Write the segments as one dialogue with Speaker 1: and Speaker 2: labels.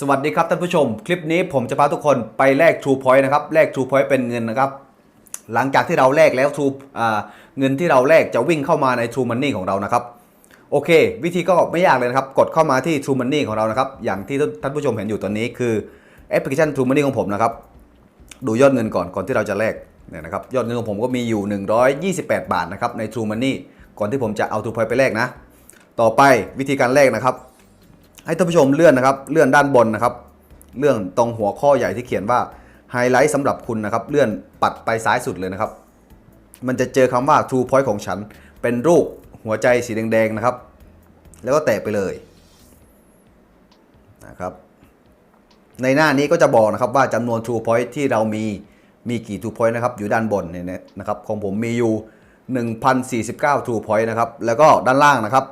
Speaker 1: สวัสดีครับท่านผู้ชม คลิปนี้ผมจะพาทุกคนไปแลก True Point นะครับแลก True Point เป็นเงินนะครับ หลังจากที่เราแลกแล้ว True เงินที่เราแลกจะวิ่งเข้ามาใน True Money ของเรานะครับ โอเค วิธีก็ไม่ยากเลยนะครับ กดเข้ามาที่ True Money ของเรานะครับ อย่างที่ท่านผู้ชมเห็นอยู่ตอนนี้คือแอปพลิเคชัน True Money ของผมนะครับ ดูยอดเงินก่อนก่อนที่เราจะแลกเนี่ยนะครับยอดเงินของผมก็มีอยู่ 128 บาทนะครับใน True Money ก่อนที่ผมจะเอา True Point ไปแลกนะ ต่อไปวิธีการแลกนะครับ ให้ท่านผู้ชมเลื่อนนะครับเลื่อนด้านบนนะครับเรื่องตรงหัวข้อใหญ่ที่เขียนว่าไฮไลท์สำหรับคุณนะครับ เลื่อนปัดไปซ้ายสุดเลยนะครับ มันจะเจอคำว่า True Point ของฉัน เป็นรูปหัวใจสีแดงๆนะครับ แล้วก็แตะไปเลยนะครับ ในหน้านี้ก็จะบอกนะครับว่าจำนวน True Point ที่เรามีมีกี่ True Point นะครับ อยู่ด้านบนเนี่ยนะครับของผมมีอยู่1,049 True Point นะครับ แล้วก็ด้านล่างนะครับ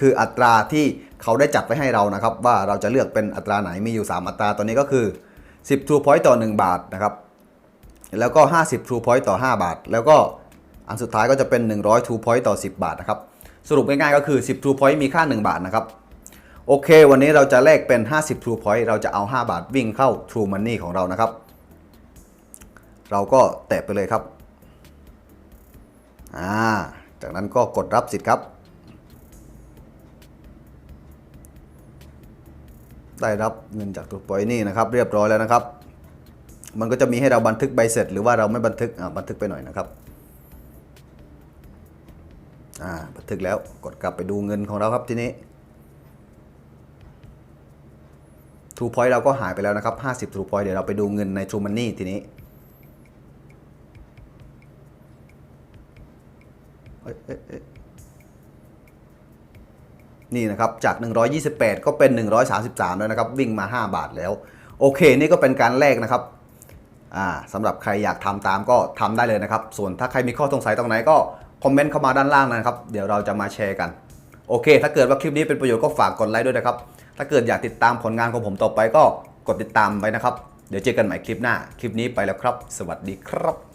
Speaker 1: คืออัตราที่ เขาได้จัดไว้ให้เรานะครับ ว่าเราจะเลือกเป็นอัตราไหนมีอยู่ 3 อัตราตัวนี้ก็คือ 10 True Point ต่อ 1 บาทนะครับ แล้วก็ 50 True Point ต่อ 5 บาท แล้วก็อันสุดท้ายก็จะเป็น 100 True Point ต่อ 10 บาทนะครับ สรุปง่ายๆก็คือ 10 True Point มีค่า 1 บาทนะครับ โอเค วันนี้เราจะแลกเป็น 50 True Point เราจะเอา 5 บาทวิ่งเข้า True Money ของเรานะครับ เราก็แตะไปเลยครับ อ่า จากนั้นก็กดรับสิทธิ์ครับ ได้รับเงินจากตัวปล่อยนี่นะครับ เรียบร้อยแล้วนะครับ มันก็จะมีให้เราบันทึกใบเสร็จ หรือว่าเราไม่บันทึกบันทึกไปหน่อยนะครับบันทึกแล้วกดกลับไปดูเงินของเราครับทีนี้ True Point เราก็หายไปแล้วนะครับ50 True Point เดี๋ยวเราไปดูเงินใน True Money ทีนี้เอ้ยเอ้ยเอ้ย นี่นะครับจาก 128 ก็เป็น 133 แล้วนะครับวิ่งมา 5 บาทแล้ว โอเค นี่ก็เป็นการแลกนะครับสำหรับใครอยากทำตามก็ทำได้เลยนะครับ ส่วนถ้าใครมีข้อสงสัยตรงไหนก็คอมเมนต์เข้ามาด้านล่างนะครับ เดี๋ยวเราจะมาแชร์กัน โอเค ถ้าเกิดว่าคลิปนี้เป็นประโยชน์ก็ฝากกดไลค์ด้วยนะครับ ถ้าเกิดอยากติดตามผลงานของผมต่อไปก็กดติดตามไปนะครับ เดี๋ยวเจอกันใหม่คลิปหน้า คลิปนี้ไปแล้วครับ สวัสดีครับ